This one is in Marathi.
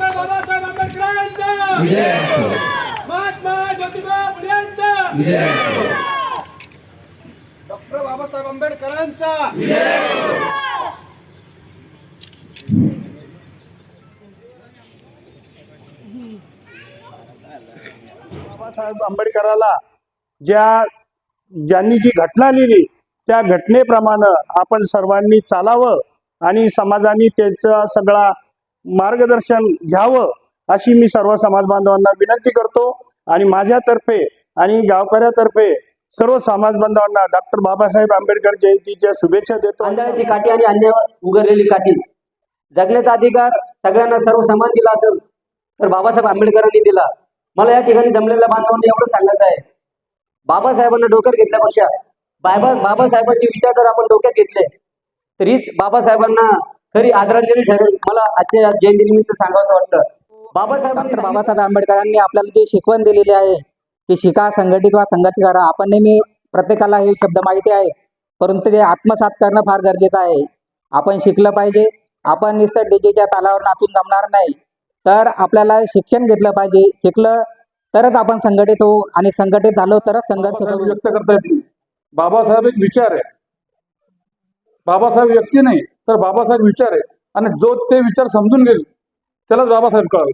बाबासाहेब आंबेडकरांचा! महात्मा ज्योतिबा डॉक्टर बाबासाहेब आंबेडकरांचा! बाबासाहेब आंबेडकराला ज्या ज्यांनी जी घटना लिहिली त्या घटनेप्रमाणे आपण सर्वांनी चालावं. आणि समाजाने त्याचा सगळा मार्गदर्शन घ्यावं अशी मी सर्व समाज बांधवांना विनंती करतो. आणि माझ्यातर्फे आणि गावकऱ्यातर्फे सर्व समाज बांधवांना डॉक्टर बाबासाहेब आंबेडकर जयंतीच्या शुभेच्छा देतो. आंधळ्याची काठी आणि अन्य उघडलेली काठी. जगण्याचा अधिकार सगळ्यांना सर्व समान दिला असेल तर बाबासाहेब आंबेडकरांनी दिला. मला या ठिकाणी जमलेल्या बांधवांना एवढं सांगायचं आहे. बाबासाहेबांना डोक्यात घेतल्यापेक्षा बाबा बाबासाहेबांचे विचार जर आपण डोक्यात घेतले तरीच बाबासाहेबांना खरी आदरांजली ठरेल. मला आजच्या जयंतीनिमित्त सांगावं वाटतं. बाबासाहेबांनी बाबासाहेब आंबेडकरांनी आपल्याला जे शिकवण दिलेली आहे की शिका संघटित व्हा संघटित करा. आपण नेहमी प्रत्येकाला हे शब्द माहिती आहे परंतु ते आत्मसात करणं फार गरजेचं आहे. आपण शिकलं पाहिजे. आपण नुसतं डीजेच्या तालावर नाचून जमणार नाही. तर आपल्याला शिक्षण घेतलं पाहिजे. शिकलं तरच आपण संघटित होऊ आणि संघटित झालो तरच संघर्ष व्यक्त करता येत नाही बाबासाहेब एक विचार आहे. बाबासाहेब व्यक्ती नाही तर बाबासाहेब विचार आहे. आणि जो ते विचार समजून घेईल त्यालाच बाबासाहेब कळावे.